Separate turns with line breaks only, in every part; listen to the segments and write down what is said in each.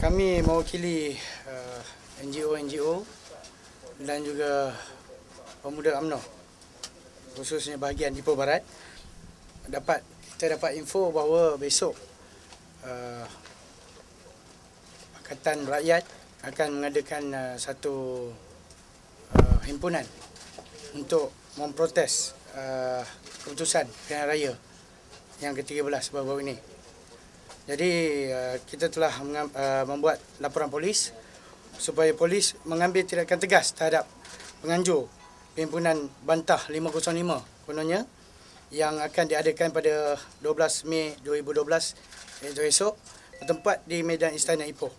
kami mewakili uh, NGO-NGO dan juga pemuda UMNO khususnya bahagian Ipoh Barat dapat kita dapat info bahawa besok uh, Pakatan Rakyat akan mengadakan uh, satu uh, himpunan untuk memprotes uh, keputusan pilihan raya yang ke-13 baru-baru ini. Jadi uh, kita telah uh, membuat laporan polis supaya polis mengambil tindakan tegas terhadap penganjur himpunan Bantah 505 kononnya yang akan diadakan pada 12 Mei 2012 iaitu esok bertempat di Medan Istana Ipoh.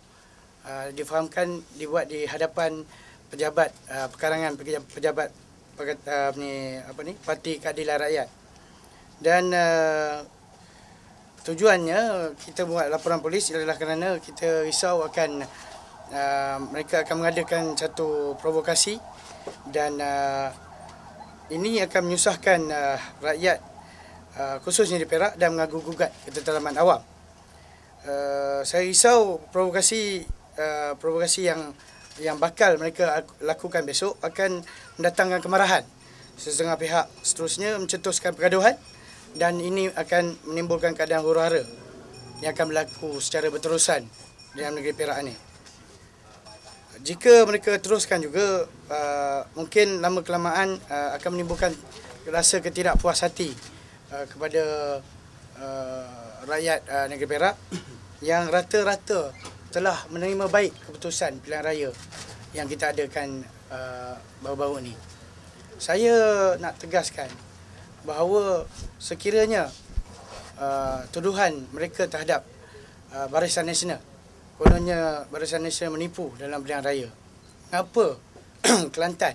Uh, difahamkan dibuat di hadapan pejabat perkarangan pejabat ni apa ni Parti Keadilan Rakyat. Dan uh, tujuannya kita buat laporan polis adalah kerana kita risau akan uh, mereka akan mengadakan satu provokasi dan uh, ini akan menyusahkan uh, rakyat uh, khususnya di Perak dan mengaguh gugat ketenteraman awam. Uh, saya risau provokasi uh, provokasi yang yang bakal mereka lakukan besok akan mendatangkan kemarahan setengah pihak seterusnya mencetuskan pergaduhan dan ini akan menimbulkan keadaan huru-hara yang akan berlaku secara berterusan dalam negeri Perak ini. Jika mereka teruskan juga, uh, mungkin lama kelamaan uh, akan menimbulkan rasa ketidakpuas hati uh, kepada uh, rakyat uh, negeri Perak yang rata-rata telah menerima baik keputusan pilihan raya yang kita adakan uh, baru-baru ini. Saya nak tegaskan bahawa sekiranya uh, tuduhan mereka terhadap uh, Barisan Nasional kononnya Barisan Nasional menipu dalam pilihan raya. Kenapa Kelantan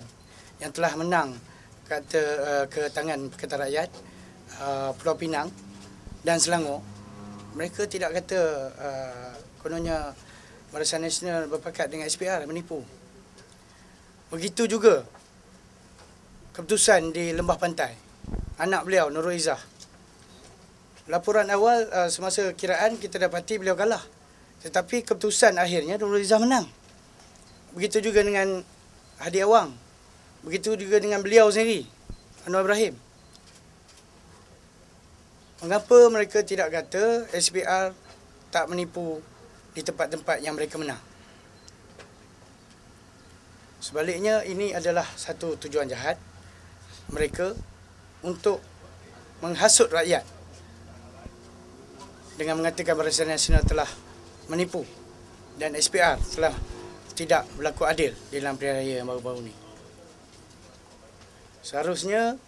yang telah menang kata uh, ke tangan Pakatan Rakyat uh, Pulau Pinang dan Selangor mereka tidak kata uh, kononnya Barisan Nasional berpakat dengan SPR menipu. Begitu juga keputusan di Lembah Pantai anak beliau Nurul Izzah. Laporan awal uh, semasa kiraan kita dapati beliau kalah. Tetapi keputusan akhirnya Nurul Izzah menang. Begitu juga dengan Hadi Awang. Begitu juga dengan beliau sendiri, Anwar Ibrahim. Mengapa mereka tidak kata SPR tak menipu di tempat-tempat yang mereka menang? Sebaliknya ini adalah satu tujuan jahat mereka untuk menghasut rakyat dengan mengatakan Barisan Nasional telah menipu dan SPR telah tidak berlaku adil dalam pilihan raya yang baru-baru ini. Seharusnya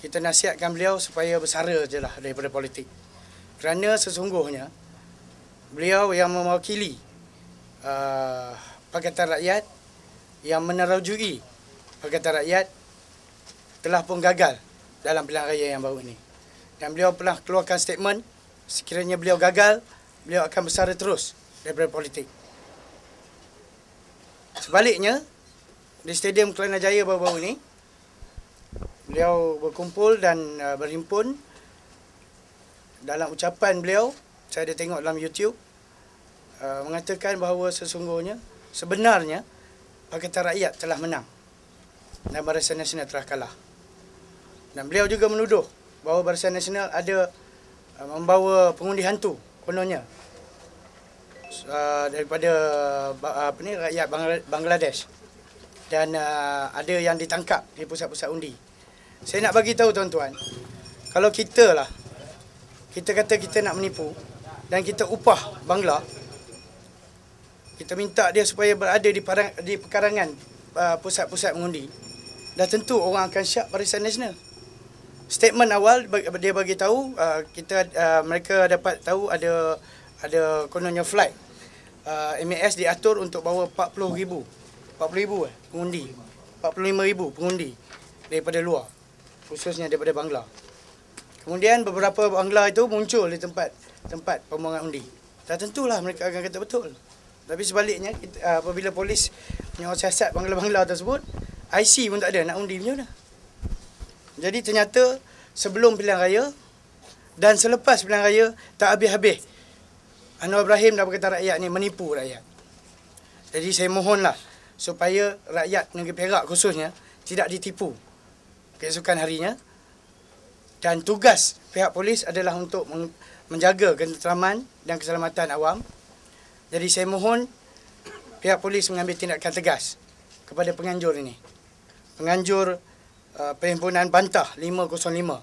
kita nasihatkan beliau supaya bersara je lah daripada politik. Kerana sesungguhnya beliau yang mewakili uh, Pakatan Rakyat yang menerajui Pakatan Rakyat telah pun gagal dalam pilihan raya yang baru ini. Dan beliau pernah keluarkan statement sekiranya beliau gagal, beliau akan bersara terus daripada politik. Sebaliknya, di Stadium Kelana Jaya baru-baru ini, beliau berkumpul dan uh, berhimpun dalam ucapan beliau, saya ada tengok dalam YouTube, uh, mengatakan bahawa sesungguhnya, sebenarnya, Pakatan Rakyat telah menang dan Barisan Nasional telah kalah. Dan beliau juga menuduh bahawa Barisan Nasional ada uh, membawa pengundi hantu kononnya uh, daripada uh, apa ni rakyat Bangladesh dan uh, ada yang ditangkap di pusat-pusat undi. Saya nak bagi tahu tuan-tuan, kalau kita lah kita kata kita nak menipu dan kita upah Bangla kita minta dia supaya berada di parang, di pekarangan uh, pusat-pusat mengundi. Dah tentu orang akan syak Barisan Nasional statement awal dia bagi tahu uh, kita uh, mereka dapat tahu ada ada kononnya flight. Uh, MAS diatur untuk bawa 40,000 40,000 eh pengundi. 45,000 pengundi daripada luar khususnya daripada Bangla. Kemudian beberapa Bangla itu muncul di tempat tempat pembuangan undi. Dah tentulah mereka akan kata betul. Tapi sebaliknya kita, uh, apabila polis menyiasat Bangla-Bangla tersebut IC pun tak ada nak undi macam mana jadi ternyata sebelum pilihan raya dan selepas pilihan raya tak habis-habis Anwar Ibrahim dan Pakatan Rakyat ni menipu rakyat. Jadi saya mohonlah supaya rakyat negeri Perak khususnya tidak ditipu keesokan harinya dan tugas pihak polis adalah untuk menjaga ketenteraman dan keselamatan awam. Jadi saya mohon pihak polis mengambil tindakan tegas kepada penganjur ini. Penganjur uh, perhimpunan bantah 505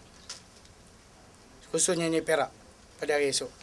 khususnya ini Perak pada hari esok.